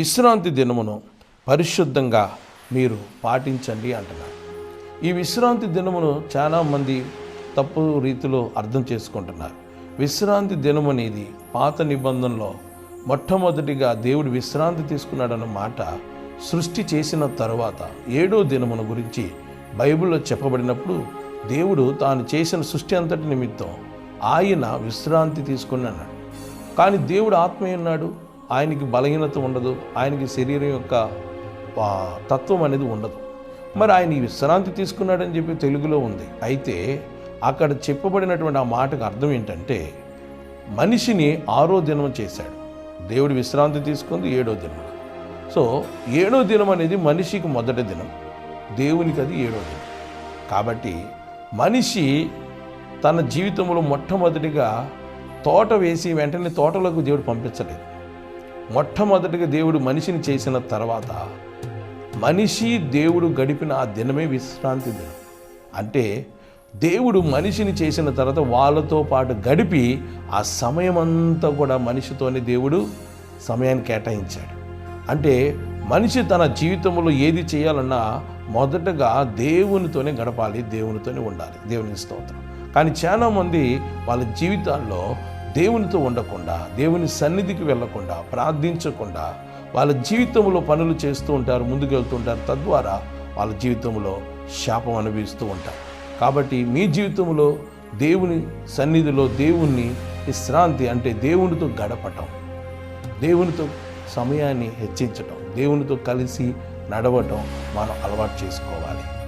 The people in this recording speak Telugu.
విశ్రాంతి దినమును పరిశుద్ధంగా మీరు పాటించండి అంటున్నారు. ఈ విశ్రాంతి దినమును చాలామంది తప్పు రీతిలో అర్థం చేసుకుంటున్నారు. విశ్రాంతి దినం అనేది పాత నిబంధనలో మొట్టమొదటిగా దేవుడు విశ్రాంతి తీసుకున్నాడన్న మాట సృష్టి చేసిన తర్వాత ఏడో దినమును గురించి బైబిల్లో చెప్పబడినప్పుడు దేవుడు తాను చేసిన సృష్టి అంతటి నిమిత్తం ఆయన విశ్రాంతి తీసుకుని అన్నాడు. కానీ దేవుడు ఆత్మ ఉన్నాడు ఆయనకి బలహీనత ఉండదు ఆయనకి శరీరం యొక్క తత్వం అనేది ఉండదు. మరి ఆయన ఈ విశ్రాంతి తీసుకున్నాడని చెప్పి తెలుగులో ఉంది. అయితే అక్కడ చెప్పబడినటువంటి ఆ మాటకు అర్థం ఏంటంటే మనిషిని ఆరో దినం చేశాడు. దేవుడు విశ్రాంతి తీసుకుంది ఏడో దినం సో ఏడో దినం అనేది మనిషికి మొదటి దినం దేవునికి అది ఏడో దినం. కాబట్టి మనిషి తన జీవితంలో మొట్టమొదటిగా తోట వేసి వెంటనే తోటలోకి దేవుడు పంపించలేదు. మొట్టమొదటిగా దేవుడు మనిషిని చేసిన తర్వాత మనిషి దేవుడు గడిపిన ఆ దినమే విశ్రాంతి దినం. అంటే దేవుడు మనిషిని చేసిన తర్వాత వాళ్ళతో పాటు గడిపి ఆ సమయం అంతా కూడా మనిషితోనే దేవుడు సమయాన్ని కేటాయించాడు. అంటే మనిషి తన జీవితంలో ఏది చేయాలన్నా మొదటగా దేవునితోనే గడపాలి దేవునితోనే ఉండాలి దేవుని స్తోత్రం. కానీ చాలామంది వాళ్ళ జీవితాల్లో దేవునితో ఉండకుండా దేవుని సన్నిధికి వెళ్ళకుండా ప్రార్థించకుండా వాళ్ళ జీవితంలో పనులు చేస్తూ ఉంటారు ముందుకు వెళ్తుంటారు తద్వారా వాళ్ళ జీవితంలో శాపం అనుభవిస్తూ ఉంటారు. కాబట్టి మీ జీవితంలో దేవుని సన్నిధిలో దేవుణ్ణి విశ్రాంతి అంటే దేవునితో గడపటం దేవునితో సమయాన్ని హెచ్చించటం దేవునితో కలిసి నడవటం మనం అలవాటు చేసుకోవాలి.